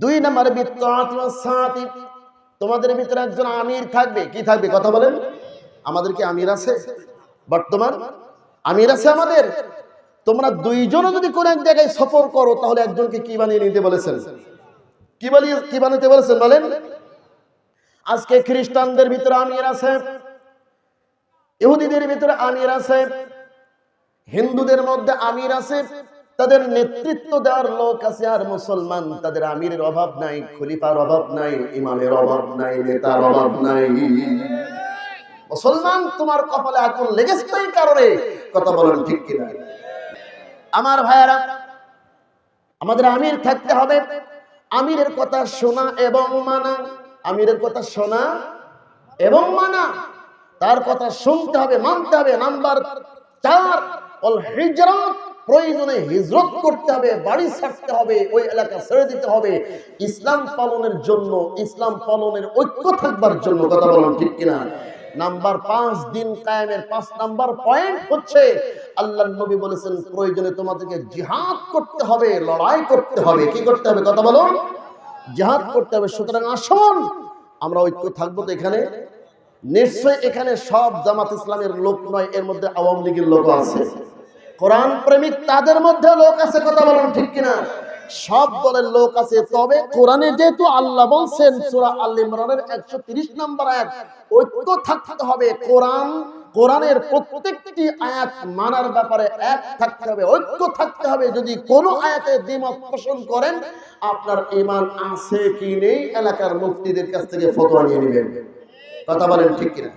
দুই নম্বরে তোমাদের ভিতরে একজন আমির থাকবে। কি থাকবে? কথা বলেন। আমাদের কি আমির আছে? বর্তমান আমির আছে আমাদের। তোমরা দুইজনও যদি কোন এক জায়গায় সফর করো, তাহলে একজনকে কি বানিয়ে নিতে বলেছেন? কি বানিয়ে, কি বানাতে বলেছেন বলেন? আজকে খ্রিস্টানদের ভিতরে আমির আছে। ইহুদিদের ভিতরে আমির আছে। হিন্দুদের মধ্যে আমির আছে। তাদের নেতৃত্ব দেওয়ার লোক আছে আর মুসলমান, তাদের আমিরের অভাব নাই, খলিফার অভাব নাই, ইমামের অভাব নাই, নেতার অভাব নাই। মুসলমান, তোমার কপালে আগুন লেগেছে তো এই কারণে। কথা বলেন ঠিক কিনা? আমার ভাইয়ারা, আমাদের আমির থাকতে হবে। আমিরের কথা শোনা এবং মানা। আমিরের কথা শোনা এবং মানা। তার কথা শুনতে হবে, মানতে হবে। নাম্বার চার অল হিজরত প্রয়োজনে হিজরত করতে হবে, বাড়ি ছাড়তে হবে, ওই এলাকা ছেড়ে দিতে হবে। ইসলাম পালনের জন্য, ইসলাম পালনের ঐক্য থাকবার জন্য কথা বলুন ঠিক কিনা? নাম্বার পাঁচ, দিন কায়েমের পাঁচ নাম্বার পয়েন্ট হচ্ছে, আল্লাহ নবী বলেছেন, প্রয়োজনে তোমাদেরকে জিহাদ করতে হবে, লড়াই করতে হবে। কি করতে হবে কথা বলুন জিহাদ করতে হবে। সুতরাং আসুন, আমরা ঐক্য থাকব তো এখানে। নিশ্চয় এখানে সব জামাত ইসলামের লোক নয়, এর মধ্যে আওয়ামী লীগের লোক আছে। কোরআন প্রেমিক তাদের মধ্যে লোক আছে, কথা বলুন ঠিক কিনা? সব দলের লোক আছে, তবে কোরআনে যেহেতু আল্লাহ বলছেন, সূরা আল ইমরানের 130 নম্বর আয়াত, ঐক্য থাকতে হবে। কোরআন, কোরআনের প্রত্যেকটি আয়াত মানার ব্যাপারে এক থাকতে হবে, ঐক্য থাকতে হবে। যদি কোনো আয়াতে দ্বিমত পোষণ করেন, আপনার ইমান আছে কি নেই, এলাকার মুফতিদের কাছ থেকে ফতোয়া নিয়ে নেবেন। কথা বলেন ঠিক কিনা?